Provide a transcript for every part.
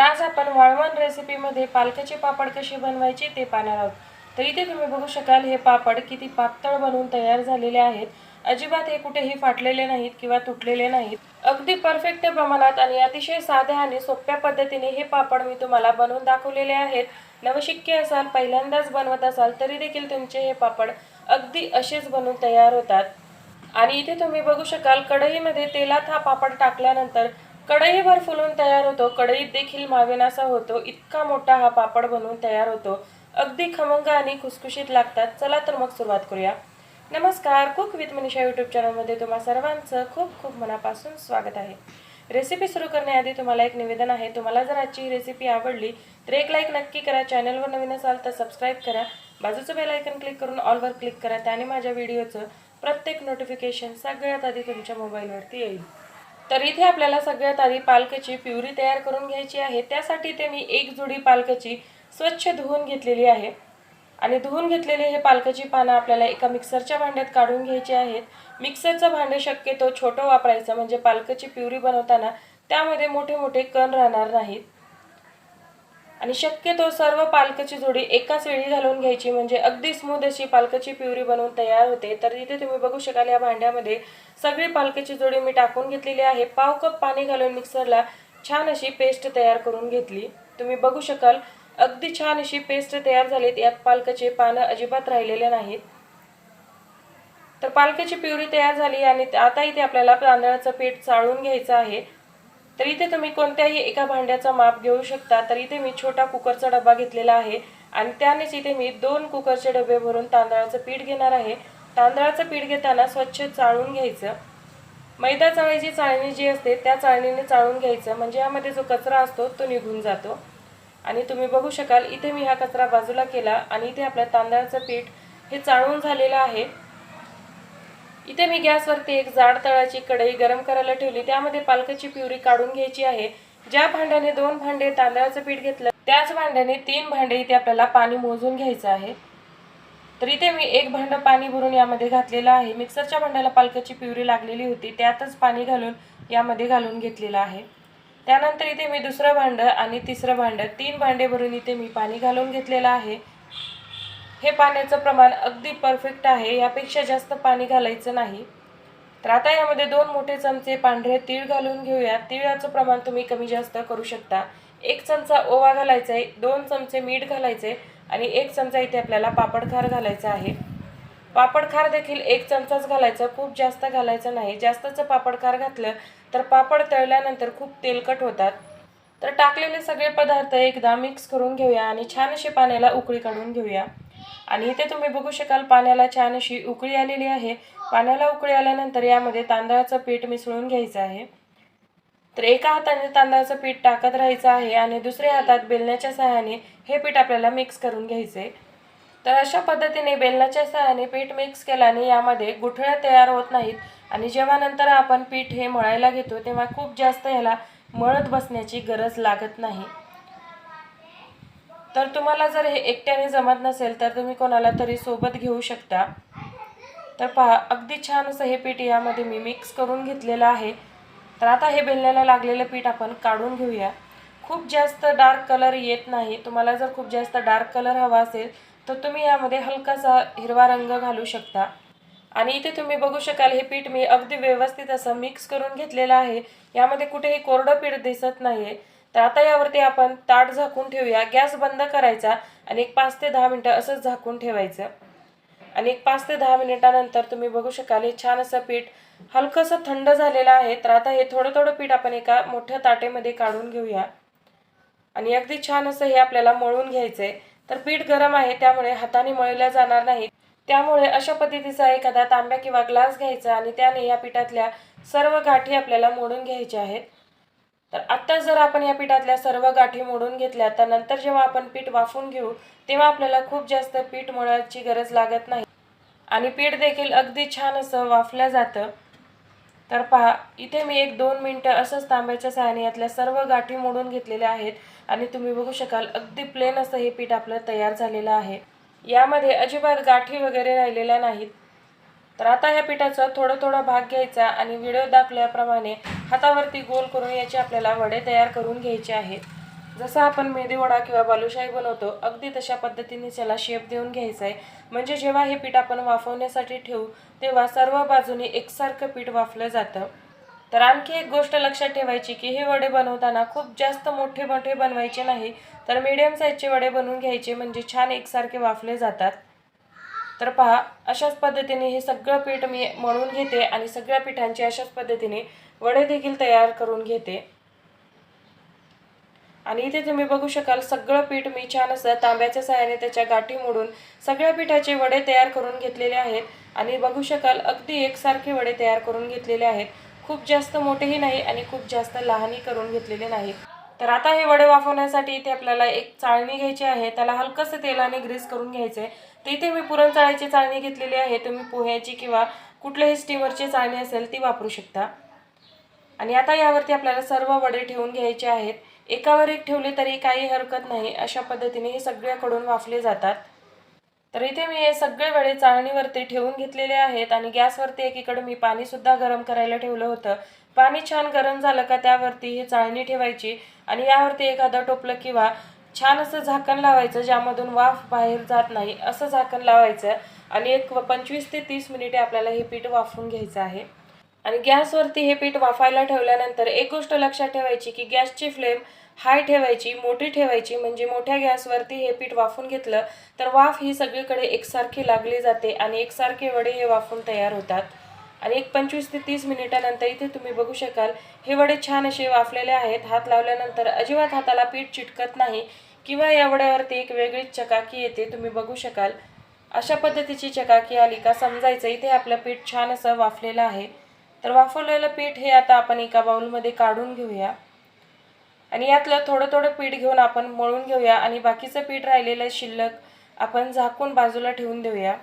तर आज आपण वाळवण रेसिपीमध्ये पालकाचे पापड कसे बनवायचे ते पाहणार आहोत. तर इथे तुम्ही बघू शकाल हे पापड किती पातळ बनवून तयार झालेले आहेत. अजिबात हे कुठेही फाटलेले नाहीत किंवा तुटलेले नाहीत. अगदी परफेक्ट प्रमाणात आणि अतिशय साध्या आणि सोप्या पद्धतीने हे पापड मी तुम्हाला बनवून दाखवलेले आहेत. नवशिक्के असाल पहिल्यांदाच बनवत असाल तरी देखील तुमचे हे पापड अगदी असेच बनवून तयार होतात. आणि इथे तुम्ही बघू शकाल कढईमध्ये तेलात हा पापड टाकल्यानंतर कढईभर फुलून तयार होतो. कढईत देखील मावेनासा होतो. इतका मोठा हा पापड बनवून तयार होतो. अगदी खमंग आणि खुसखुशीत लागतात. चला तर मग सुरुवात करूया. नमस्कार. कुक विथ मनीषा यूट्यूब चॅनलमध्ये तुम्हा सर्वांचं खूप खूप मनापासून स्वागत आहे. रेसिपी सुरू करण्याआधी तुम्हाला एक निवेदन आहे. तुम्हाला जर आजची ही रेसिपी आवडली तर एक लाईक नक्की करा. चॅनलवर नवीन असाल तर सबस्क्राईब करा. बाजूचं बेल आयकन क्लिक करून ऑलवर क्लिक करा. त्याने माझ्या व्हिडिओचं प्रत्येक नोटिफिकेशन सगळ्यात आधी तुमच्या मोबाईलवरती येईल. तर इथे आपल्याला सगळ्यात आधी पालकाची प्युरी तयार करून घ्यायची आहे. त्यासाठी ते मी एक जुडी पालकाची स्वच्छ धुवून घेतलेली आहे. आणि धुवून घेतलेले हे पालकाची पानं आपल्याला एका मिक्सरच्या भांड्यात काढून घ्यायची आहेत. मिक्सरचं भांडे शक्यतो छोटं वापरायचं म्हणजे पालकाची प्युरी बनवताना त्यामध्ये मोठे मोठे कण राहणार नाहीत. आणि शक्यतो सर्व पालकाची जोडी एकाच वेळी घालून घ्यायची म्हणजे अगदी स्मूथ अशी पालकाची प्युरी बनवून तयार होते. तर इथे तुम्ही बघू शकाल या भांड्यामध्ये सगळी पालकाची जोडी मी टाकून घेतलेली आहे. पाव कप पाणी घालून मिक्सरला छान अशी पेस्ट तयार करून घेतली. तुम्ही बघू शकाल अगदी छान अशी पेस्ट तयार झालीत. यात पालकाचे पानं अजिबात राहिलेले नाहीत. तर पालकाची प्युरी तयार झाली आणि आता इथे आपल्याला तांदळाचं पीठ चाळून घ्यायचं आहे. तर इथे तुम्ही कोणत्याही एका भांड्याचा माप घेऊ शकता. तर इथे मी छोटा कुकरचा डबा घेतलेला आहे. आणि त्यानेच इथे मी दोन कुकरचे डबे भरून तांदळाचं पीठ घेणार आहे. तांदळाचं पीठ घेताना स्वच्छ चाळून घ्यायचं. मैदा चाळीची चाळणी जी असते त्या चाळणीने चाळून घ्यायचं. म्हणजे यामध्ये जो कचरा असतो तो निघून जातो. आणि तुम्ही बघू शकाल इथे मी हा कचरा बाजूला केला. आणि इथे आपलं तांदळाचं पीठ हे चाळून झालेलं आहे. इथे मी गॅसवरती एक जाड तळाची कढई गरम करायला ठेवली. त्यामध्ये पालकाची प्युरी काढून घ्यायची आहे. ज्या भांड्याने दोन भांडे तांदळाचं पीठ घेतलं त्याच भांड्याने तीन भांडे इथे आपल्याला पाणी मोजून घ्यायचं आहे. तर इथे मी एक भांडं पाणी भरून यामध्ये घातलेलं आहे. मिक्सरच्या भांड्याला पालकाची प्युरी लागलेली होती. त्यातच पाणी घालून यामध्ये घालून घेतलेलं आहे. त्यानंतर इथे मी दुसरं भांडं आणि तिसरं भांडं तीन भांडे भरून इथे मी पाणी घालून घेतलेलं आहे. हे पाण्याचं प्रमाण अगदी परफेक्ट आहे यापेक्षा जास्त पाणी घालायचं नाही. तर आता यामध्ये दोन मोठे चमचे पांढरे तीळ घालून घेऊया. तिळाचं प्रमाण तुम्ही कमी जास्त करू शकता. एक चमचा ओवा घालायचा आहे दोन चमचे मीठ घालायचे आणि एक चमचा इथे आपल्याला पापडखार घालायचा आहे. पापडखार देखील एक चमचाच घालायचा खूप जास्त घालायचं नाही. जास्तचं पापडखार घातलं तर पापड तळल्यानंतर खूप तेलकट होतात. तर टाकलेले सगळे पदार्थ एकदा मिक्स करून घेऊया आणि छान अशी पाण्याला उकळी काढून घेऊया. आणि इथे तुम्ही बघू शकाल पाण्याला छान अशी उकळी आलेली आहे. पाण्याला उकळी आल्यानंतर यामध्ये तांदळाचं पीठ मिसळून घ्यायचं आहे. तर एका हाताने तांदळाचं पीठ टाकत राहायचं आहे आणि दुसऱ्या हातात बेलण्याच्या सहाय्याने हे पीठ आपल्याला मिक्स करून घ्यायचे तर अशा पद्धतीने बेलण्याच्या सहाय्याने पीठ मिक्स केल्याने यामध्ये गुठळ्या तयार होत नाहीत आणि जेव्हा नंतर आपण पीठ हे मळायला घेतो तेव्हा खूप जास्त ह्याला मळत बसण्याची गरज लागत नाही. तर तुम्हाला जर हे एकट्याने जमत नसेल तर तुम्ही कोणाला तरी सोबत घेऊ शकता. तर पहा अगदी छान असं हे पीठ यामध्ये मी मिक्स करून घेतलेलं आहे. तर आता हे बेलण्याला लागलेलं पीठ आपण काढून घेऊया. खूप जास्त डार्क कलर येत नाही. तुम्हाला जर खूप जास्त डार्क कलर हवा असेल तर तुम्ही यामध्ये हलकासा हिरवा रंग घालू शकता. आणि इथे तुम्ही बघू शकाल हे पीठ मी अगदी व्यवस्थित असं मिक्स करून घेतलेलं आहे. यामध्ये कुठेही कोरडं पीठ दिसत नाहीये. तर आता यावरती आपण ताट झाकून ठेवूया. गॅस बंद करायचा आणि एक पाच ते दहा मिनटं असंच झाकून ठेवायचं. आणि एक पाच ते दहा मिनिटानंतर तुम्ही बघू शकाल हे छान असं पीठ हलकंसं थंड झालेलं आहे. तर आता हे थोडं थोडं पीठ आपण एका मोठ्या ताटेमध्ये काढून घेऊया. आणि अगदी छान असं हे आपल्याला मळून घ्यायचंय. तर पीठ गरम आहे त्यामुळे हाताने मळल्या जाणार नाही. त्यामुळे अशा पद्धतीचा एखादा तांब्या किंवा ग्लास घ्यायचा आणि त्याने या पिठातल्या सर्व गाठी आपल्याला मोडून घ्यायच्या आहेत. तर आत्ता जर आपण या पिठातल्या सर्व गाठी मोडून घेतल्या तर नंतर जेव्हा आपण पीठ वाफून घेऊ तेव्हा आपल्याला खूप जास्त पीठ मळायची गरज लागत नाही. आणि पीठ देखील अगदी छान असं वाफलं जातं. तर पहा इथे मी एक दोन मिनटं असंच तांब्याच्या सहाय्याने यातल्या सर्व गाठी मोडून घेतलेल्या आहेत. आणि तुम्ही बघू शकाल अगदी प्लेन असं हे पीठ आपलं तयार झालेलं आहे. यामध्ये अजिबात गाठी वगैरे राहिलेल्या नाहीत. तर आता या पिठाचा थोडा थोडा भाग घ्यायचा आणि व्हिडिओ दाखवल्याप्रमाणे हातावरती गोल करून याचे आपल्याला वडे तयार करून घ्यायचे आहेत. जसा आपण मेदीवडा किंवा बालुशाही बनवतो अगदी तशा पद्धतीने त्याला शेप देऊन घ्यायचा आहे. म्हणजे जेव्हा हे पीठ आपण वाफवण्यासाठी ठेवू तेव्हा सर्व बाजूने एकसारखं पीठ वाफलं जातं. तर आणखी एक गोष्ट लक्षात ठेवायची की हे वडे बनवताना खूप जास्त मोठे मोठे बनवायचे नाही तर मीडियम साईजचे वडे बनवून घ्यायचे म्हणजे छान एकसारखे वाफले जातात. तर पहा अशाच पद्धतीने हे सगळं पीठ मी मळून घेते आणि सगळ्या पिठांचे अशाच पद्धतीने वडे देखील तयार करून घेते. आणि इथे तुम्ही बघू शकाल सगळं पीठ मी छान असं तांब्याच्या सहाय्याने त्याच्या गाठी मोडून सगळ्या पिठाचे वडे तयार करून घेतलेले आहेत. आणि बघू शकाल अगदी एकसारखे वडे तयार करून घेतलेले आहेत. खूप जास्त मोठेही नाही आणि खूप जास्त लहानही करून घेतलेले नाहीत तर आता हे वडे वाफवण्यासाठी इथे आपल्याला एक चाळणी घ्यायची आहे. त्याला हलकंसं तेलाने ग्रीस करून घ्यायचं तिथे इथे मी पुरणचाळीची चाळणी घेतलेली आहे. तुम्ही पोह्याची किंवा कुठल्याही स्टीमरची चाळणी असेल ती वापरू शकता. आणि आता यावरती आपल्याला सर्व वडे ठेवून घ्यायचे आहेत. एकावर एक ठेवले तरी काही हरकत नाही. अशा पद्धतीने हे सगळ्याकडून वाफले जातात. तर इथे मी हे सगळे वडे चाळणीवरती ठेवून घेतलेले आहेत आणि गॅसवरती एकीकडे मी पाणी सुद्धा गरम करायला ठेवलं होतं. पाणी छान गरम झालं का त्यावरती ही चाळणी ठेवायची आणि यावरती एखादं टोपलं किंवा छान असं झाकण लावायचं ज्यामधून वाफ बाहेर जात नाही असं झाकण लावायचं आणि एक पंचवीस ते तीस मिनिटे आपल्याला हे पीठ वाफून घ्यायचं आहे. आणि गॅसवरती हे पीठ वाफायला ठेवल्यानंतर एक गोष्ट लक्षात ठेवायची की गॅसची फ्लेम हाय ठेवायची मोठी ठेवायची. म्हणजे मोठ्या गॅसवरती हे पीठ वाफून घेतलं तर वाफ ही सगळीकडे एकसारखी लागली जाते आणि एकसारखे वडे हे वाफून तयार होतात. आणि एक पंचवीस ते तीस मिनिटानंतर इथे तुम्ही बघू शकाल हे वडे छान असे वाफलेले आहेत. हात लावल्यानंतर अजिबात हाताला पीठ चिटकत नाही. किंवा या वड्यावरती एक वेगळीच चकाकी येते तुम्ही बघू शकाल. अशा पद्धतीची चकाकी आली का समजायचं इथे आपलं पीठ छान असं वाफलेलं आहे. तर वाफवलेलं पीठ हे आता आपण एका बाऊलमध्ये काढून घेऊया. आणि यातलं थोडं थोडं पीठ घेऊन आपण मळून घेऊया आणि बाकीचं पीठ राहिलेलं शिल्लक आपण झाकून बाजूला ठेवून देऊया.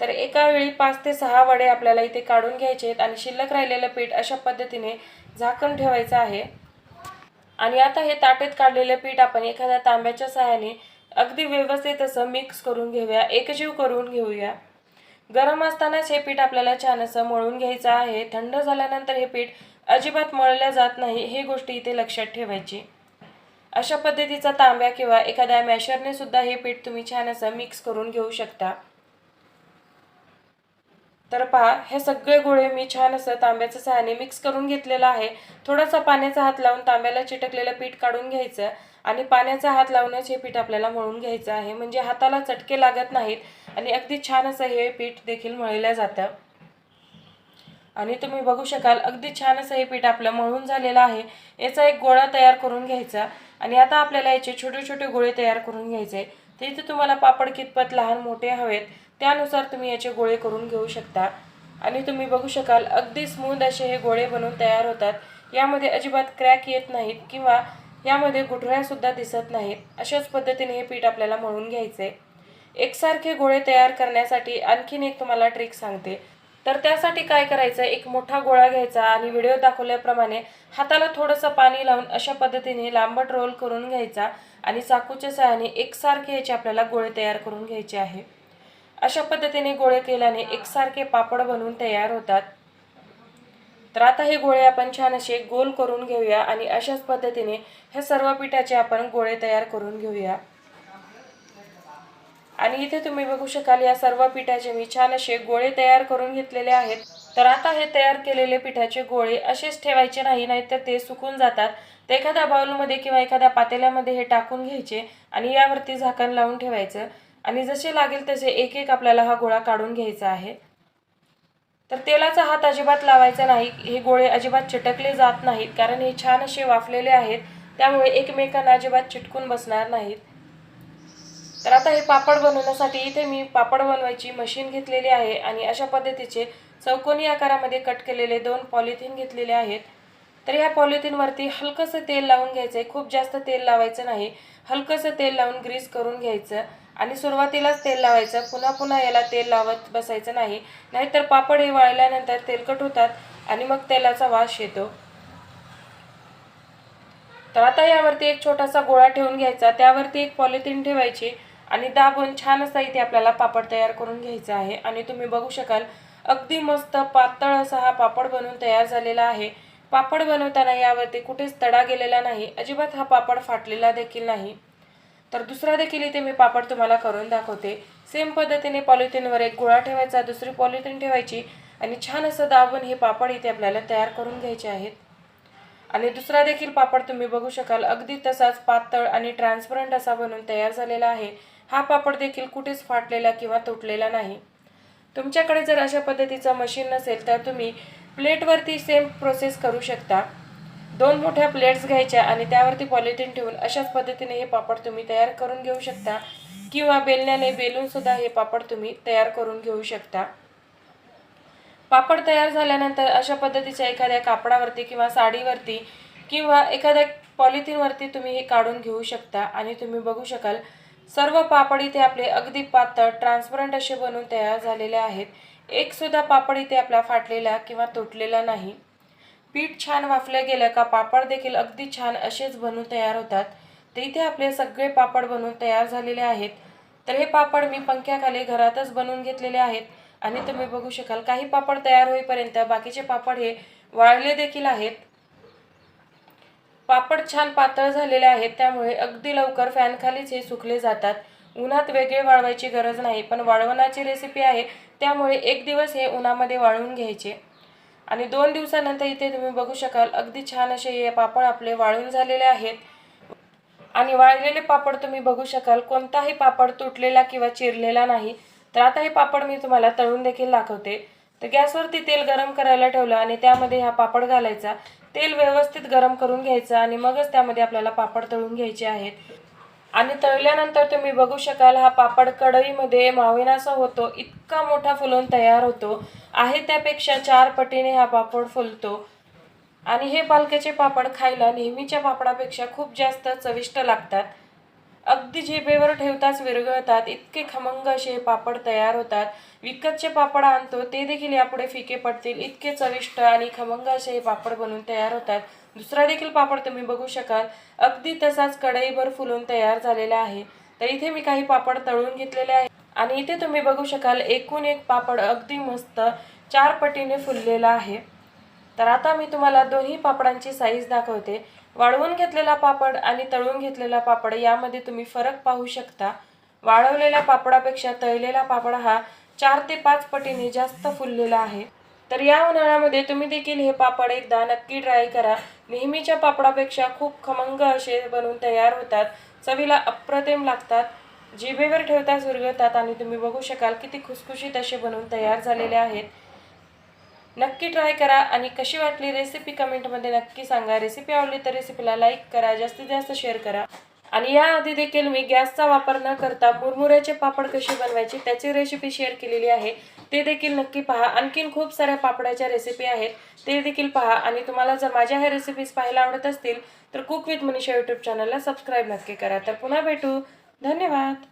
तर एका वेळी पाच ते सहा वडे आपल्याला इथे काढून घ्यायचे आहेत आणि शिल्लक राहिलेलं पीठ अशा पद्धतीने झाकण ठेवायचं आहे. आणि आता हे ताटेत काढलेले पीठ आपण एखाद्या तांब्याच्या सहाय्याने अगदी व्यवस्थित असं मिक्स करून घेऊया. एकजीव करून घेऊया. गरम असतानाच हे पीठ आपल्याला छान असं मळून घ्यायचं आहे. थंड झाल्यानंतर हे पीठ अजिबात मळल्या जात नाही. हे गोष्टी इथे लक्षात ठेवायची. अशा पद्धतीचा तांब्या किंवा एखाद्या मॅशरने सुद्धा हे पीठ तुम्ही छान असं मिक्स करून घेऊ शकता. तर पहा हे सगळे गोळे मी छान असं तांब्याचं सहाने मिक्स करून घेतलेलं आहे. थोडासा पाण्याचा हात लावून तांब्याला चिटकलेलं पीठ काढून घ्यायचं आणि पाण्याचा हात लावूनच हे पीठ आपल्याला मळून घ्यायचं आहे. म्हणजे हाताला चटके लागत नाहीत आणि अगदी छान असं हे पीठ देखील मळलं जातं. आणि तुम्ही बघू शकाल अगदी छान असं हे पीठ आपलं मळून झालेलं आहे. याचा एक गोळा तयार करून घ्यायचा आणि आता आपल्याला याचे छोटे छोटे गोळे तयार करून घ्यायचे. तिथे इथे तुम्हाला पापड कितपत लहान मोठे हवेत त्यानुसार तुम्ही याचे गोळे करून घेऊ शकता. आणि तुम्ही बघू शकाल अगदी स्मूद असे हे गोळे बनवून तयार होतात. यामध्ये अजिबात क्रॅक येत नाहीत किंवा यामध्ये गुठळ्यासुद्धा दिसत नाहीत. अशाच पद्धतीने हे पीठ आपल्याला मळून घ्यायचे. एकसारखे गोळे तयार करण्यासाठी आणखीन एक तुम्हाला ट्रिक सांगते. तर त्यासाठी काय करायचं? एक मोठा गोळा घ्यायचा आणि व्हिडिओ दाखवल्याप्रमाणे हाताला थोडंसं पाणी लावून अशा पद्धतीने लांबट रोल करून घ्यायचा. आणि चाकूच्या सहाय्याने एकसारखे याचे आपल्याला गोळे तयार करून घ्यायचे आहे. अशा पद्धतीने गोळे केल्याने एकसारखे पापड बनवून तयार होतात. तर आता हे गोळे आपण छान असे गोल करून घेऊया आणि अशाच पद्धतीने ह्या सर्व पिठाचे आपण गोळे तयार करून घेऊया. आणि इथे तुम्ही बघू शकाल या सर्व पिठाचे मी छान असे गोळे तयार करून घेतलेले आहेत. तर आता हे तयार केलेले पिठाचे गोळे असेच ठेवायचे नाही नाहीतर ते सुकून जातात. तर एखाद्या बाउलमध्ये किंवा एखाद्या पातेल्यामध्ये हे टाकून घ्यायचे आणि यावरती झाकण लावून ठेवायचं. आणि जसे लागेल तसे एक एक आपल्याला हा गोळा काढून घ्यायचा आहे. तर तेलाचा हात अजिबात लावायचा नाही. हे गोळे अजिबात चिटकले जात नाहीत. कारण हे छान असे वाफलेले आहेत. त्यामुळे एकमेकांना अजिबात चिटकून बसणार नाहीत. तर आता हे पापड बनवण्यासाठी इथे मी पापड बनवायची मशीन घेतलेली आहे आणि अशा पद्धतीचे चौकोनी आकारामध्ये कट केलेले दोन पॉलिथिन घेतलेले आहेत. तर ह्या पॉलिथिनवरती हलकंसं तेल लावून घ्यायचं आहे खूप जास्त तेल लावायचं नाही. हलकंसं तेल लावून ग्रीस करून घ्यायचं आणि सुरुवातीलाच तेल लावायचं. पुन्हा पुन्हा याला तेल लावत बसायचं नाही. नाहीतर पापड हे वाळल्यानंतर तेलकट होतात आणि मग तेलाचा वास येतो. तर आता यावरती एक छोटासा गोळा ठेवून घ्यायचा. त्यावरती एक पॉलिथिन ठेवायची आणि दाबून छान असा इथे आपल्याला पापड तयार करून घ्यायचा आहे. आणि तुम्ही बघू शकाल अगदी मस्त पातळ असा हा पापड बनवून तयार झालेला आहे. पापड बनवताना यावरती कुठेच तडा गेलेला नाही. अजिबात हा पापड फाटलेला देखील नाही. तर दुसरा देखील इथे मी पापड तुम्हाला करून दाखवते. सेम पद्धतीने पॉलिथिनवर एक गोळा ठेवायचा दुसरी पॉलिथिन ठेवायची आणि छान असं दाबून हे पापड इथे आपल्याला तयार करून घ्यायचे आहेत. आणि दुसरा देखील पापड तुम्ही बघू शकाल अगदी तसाच पातळ आणि ट्रान्सपरंट असा बनून तयार झालेला आहे. हा पापड देखील कुठेच फाटलेला किंवा तुटलेला नाही. तुमच्याकडे जर अशा पद्धतीचं मशीन नसेल तर तुम्ही प्लेटवरती सेम प्रोसेस करू शकता. दोन मोठ्या प्लेट्स घ्यायच्या आणि त्यावरती पॉलिथिन ठेवून अशाच पद्धतीने हे पापड तुम्ही तयार करून घेऊ शकता. किंवा बेलण्याने बेलून सुद्धा हे पापड तुम्ही तयार करून घेऊ शकता. पापड तयार झाल्यानंतर अशा पद्धतीच्या एखाद्या कापडावरती किंवा साडीवरती किंवा एखाद्या पॉलिथिनवरती तुम्ही हे काढून घेऊ शकता आणि तुम्ही बघू शकाल सर्व पापड इथे आपले अगदी पातळ ट्रान्सपरंट असे बनून तयार झालेले आहेत. एकसुद्धा पापड इथे आपला फाटलेला किंवा तुटलेला नाही. पीठ छान वाफलं गेलं का पापड देखील अगदी छान असेच बनून तयार होतात. तर इथे आपले सगळे पापड बनवून तयार झालेले आहेत. तर हे पापड मी पंख्याखाली घरातच बनवून घेतलेले आहेत. आणि तुम्ही बघू शकाल काही पापड तयार होईपर्यंत बाकीचे पापड हे वाळले देखील आहेत. पापड छान पातळ झालेले आहेत त्यामुळे अगदी लवकर फॅनखालीच हे सुकले जातात. उन्हात वेगळे वाळवायची गरज नाही पण वाळवणाची रेसिपी आहे त्यामुळे एक दिवस हे उन्हामध्ये वाळून घ्यायचे. आणि दोन दिवसानंतर इथे तुम्ही बघू शकाल अगदी छान असे हे पापड आपले वाळून झालेले आहेत. आणि वाळलेले पापड तुम्ही बघू शकाल कोणताही पापड तुटलेला किंवा चिरलेला नाही. तर आता हे पापड मी तुम्हाला तळून देखील दाखवते. तर गॅसवरती तेल गरम करायला ठेवलं आणि त्यामध्ये हा पापड घालायचा. तेल व्यवस्थित गरम करून घ्यायचं आणि मगच त्यामध्ये आपल्याला पापड तळून घ्यायचे आहेत. आणि तळल्यानंतर तुम्ही बघू शकाल हा पापड कढईमध्ये मावेनासा होतो इतका मोठा फुलून तयार होतो. आहे त्यापेक्षा चार पटीने हा पापड फुलतो. आणि हे पालक्याचे पापड खायला नेहमीच्या पापडापेक्षा खूप जास्त चविष्ट लागतात. अगदी झेपेवर ठेवताच विरघळतात इतके खमंग असे हे पापड तयार होतात. विकतचे पापड आणतो ते देखील यापुढे फिके पडतील. इतके चविष्ट आणि खमंग असे हे पापड बनवून तयार होतात. दुसरा देखील पापड तुम्ही बघू शकाल. अगदी तसाच कढईभर फुलून तयार झालेला आहे. तर इथे मी काही पापड तळून घेतलेले आहे. आणि इथे तुम्ही बघू शकाल एकूण एक पापड अगदी मस्त चार पटीने फुललेला आहे. तर आता मी तुम्हाला दोन्ही पापडांची साईज दाखवते. वाळवून घेतलेला पापड आणि तळून घेतलेला पापड यामध्ये तुम्ही फरक पाहू शकता. वाळवलेल्या पापडापेक्षा तळलेला पापड हा चार ते पाच पटीने जास्त फुललेला आहे. तर या उन्हाळ्यामध्ये तुम्ही देखील हे पापड एकदा नक्की ट्राय करा. नेहमीच्या पापडापेक्षा खूप खमंग असे बनवून तयार होतात. चवीला अप्रतिम लागतात. जिभेवर ठेवता सुरगतात आणि तुम्ही बघू शकाल किती खुसखुशीत असे बनवून तयार झालेले आहेत. नक्की ट्राय करा आणि कशी वाटली रेसिपी कमेंटमध्ये नक्की सांगा. रेसिपी आवडली तर रेसिपीला लाईक करा. जास्तीत जास्त शेअर करा. आणि याआधी देखील मी गॅसचा वापर न करता मुरमुऱ्याचे पापड कसे बनवायचे त्याची रेसिपी शेअर केलेली आहे. ते देखील नक्की पहा. आणखीन खूप साऱ्या पापडाच्या रेसिपी आहेत. ते देखील पहा. आणि तुम्हाला जर माझ्या ह्या रेसिपीज पाहायला आवडत असतील तर कुक विथ मनीषा यूट्यूब चॅनलला सबस्क्राईब नक्की करा. तर पुन्हा भेटू. धन्यवाद.